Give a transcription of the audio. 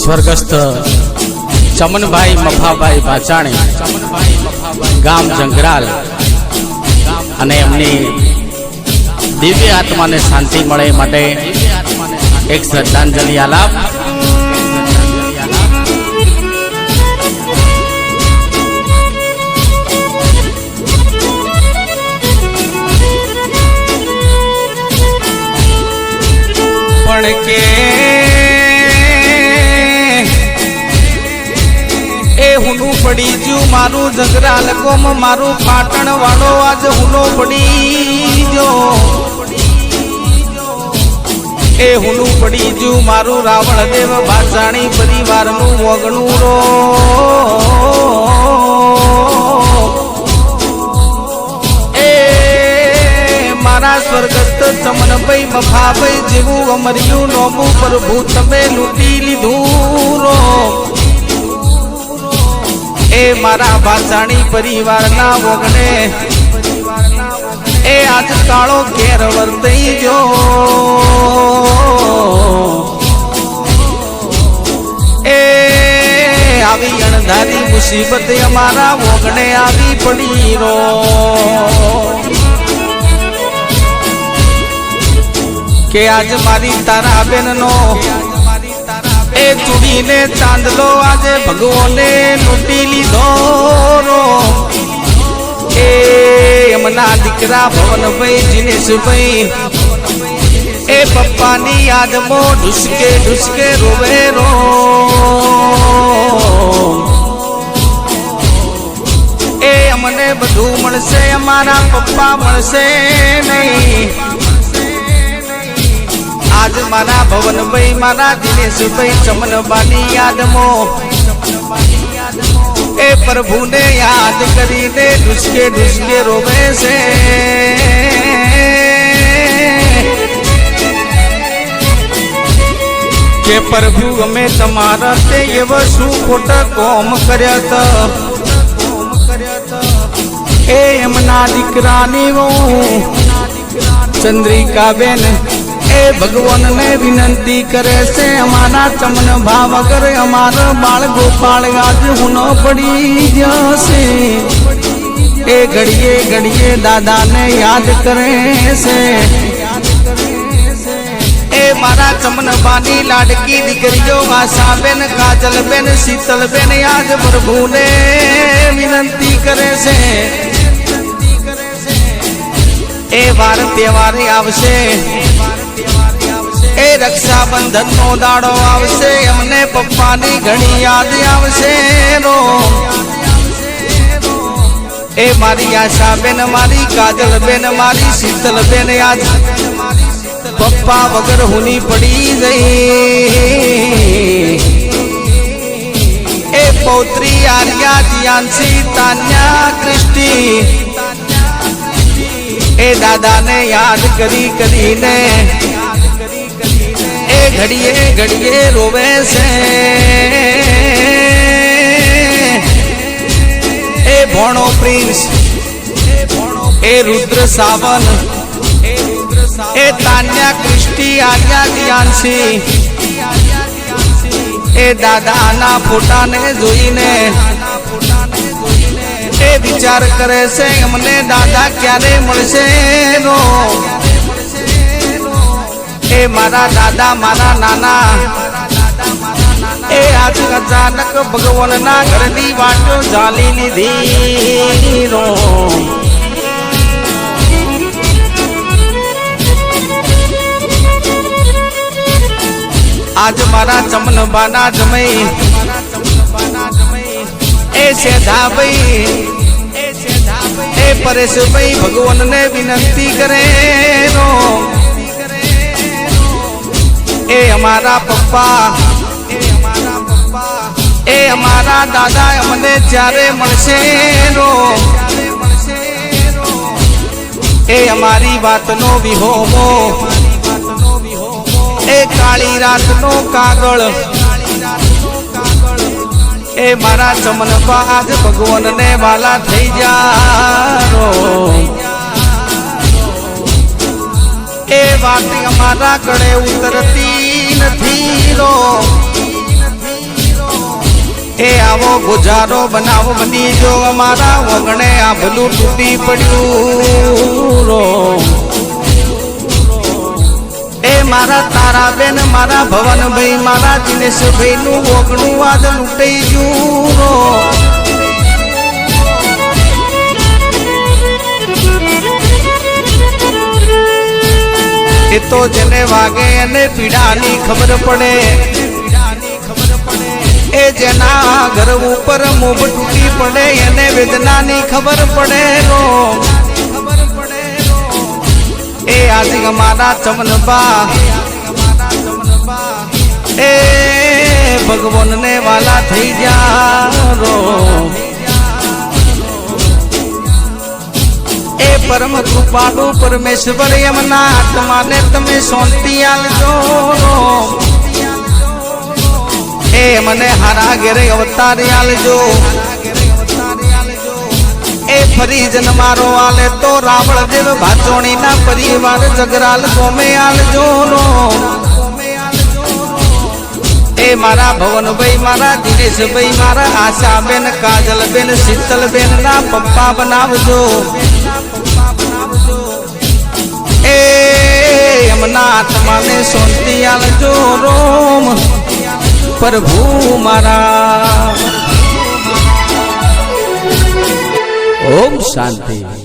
સ્વર્ગસ્થ ચમનભાઈ મફાભાઈ વાચાણી ગામ જંગરાલ. અને એમની દિવ્ય આત્માને શાંતિ મળે માટે એક શ્રદ્ધાંજલિ આલાપ. પણ કે પડી જ્યું મારું જગરાલ કોમ, મારું પાટણ વાળો આજ હુનો પડી જો એ હુનું પડી જ્યું મારું રાવણ દેવ બાજાણી પરિવારનું વગણું રો. એ મારા સ્વર્ગસ્થ ચમનભાઈ, મફાભાઈ જેવું અમર્યું નોમું પ્રભુ, તમે લૂંટી લીધું. મારા ભાષાણી પરિવારના વગણે એ આજ કાળો ઘેર વર્તઈ ગયો. એ આવી અણધારી મુસીબત અમારા વગણે આવી પડી રો. કે આજ મારી તારા બેનનો એ ચૂડીને ચાંદલો આજે ભગવાને લૂંટી લીધો રો એ એમના દીકરા ભવનભાઈ, જીનેશભાઈ. એ પપ્પાની યાદમાં ઢુસકે ઢુસકે રોવે રો. એ અમને બધું મળશે, અમારા પપ્પા મળશે નહીં. આજ મારા ભવનભાઈ, મારા દિનેશભાઈ ચમનબાની યાદમાં. એ પ્રભુને યાદ કરીને ઢુસકે ઢુસકે રોવે છે. કે પ્રભુ, અમે તમારા તે એવા શું ખોટા કોમ કર્યા હતા એ એમના દીકરાની હું ચંદ્રિકાબેન. એ ભગવાનને વિનંતી કરે છે, અમારા ચમન ભાવ વગર અમારા બાળ ગોપાળ આજ હુનો પડી જશે. એ ઘડીએ ઘડીએ દાદાને યાદ કરે છે. એ મારા ચમનબાની લાડકી દીકરીઓ આશાબેન કાજલબેન, શીતલબેન આજ પ્રભુને વિનંતી કરે છે. એ વાર તહેવારે આવશે. એ રક્ષાબંધન નો દાડો આવશે, અમને પપ્પાની ઘણી યાદ આવશે રો એ મારી આશા બેન મારી કાજલ બેન મારી શીતલ બેન યાદ. પપ્પા વગર હુની પડી ગઈ એ પૌત્રી આર્યા જીયાંશી તાન્યા કૃષ્ટિ એ દાદાને યાદ કરી, કરીને ઘડીએ ઘડીએ રોવે છે. એ ભોણો પ્રિન્સ, એ રુદ્ર સાવન, એ તાન્યા કૃષ્ટિ આર્યા જીયાંશી એ દાદાના ફોટાને જોઈને, એ વિચાર કરે છે અમને દાદા ક્યારે મળશે નો એ મારા દાદા, મારા નાના. એ આજ અચાનક ભગવાનના ઘરની વાટો ચાલી લીધી રો. આજ મારા ચમનબાના જમઈ એ સેધાભાઈ એ પરેશભાઈ ભગવાનને વિનંતી કરે રો. એ અમારા પપ્પા. એ અમારા દાદા અમને જ્યારે મળશે રો. એ અમારી વાતનો વિહોમો. એ કાળી રાતનો કાગળ. એ મારા ચમન બાદ ભગવાનને વાલા થઈ જારો. એ વાત અમારા કડે ઉતરતી નથી એ આવો ગુજારો બનાવો, બની જો અમારા વગણે. આ ભલું તૂટી પડ્યું એ મારા તારાબેન મારા ભવનભાઈ, મારા દિનેશભાઈ નું ઓગણું આજ લૂંટાઈ ગયું રો એ તો જેને વાગે એને પીડાની ખબર પડે. એ જેના ઘર ઉપર મોભ તૂટી પડે, એને વેદનાની ખબર પડે રો. એ આજે અમારા ચમનબા એ ભગવાનને વાલા થઈ જા રો. પરમ કૃપાળુ પરમેશ્વર એમના આત્માને તમે શાંતિ આલજો એ મને હારા ઘેરે અવતારી આલજો એ ફરી જન્મારો આલે તો રાવળ દેવ ભાચોણીના પરિવાર જગરાલ ગોમે આલજો નો એ મારા ભવનભાઈ, મારા દિનેશભાઈ, મારા આશાબેન, કાજલબેન, શીતલબેન ના પપ્પા બનાવજો. એ એમના આત્માને શાંતિ આલજો રોમ. પ્રભુ મારા. ઓમ શાંતિ.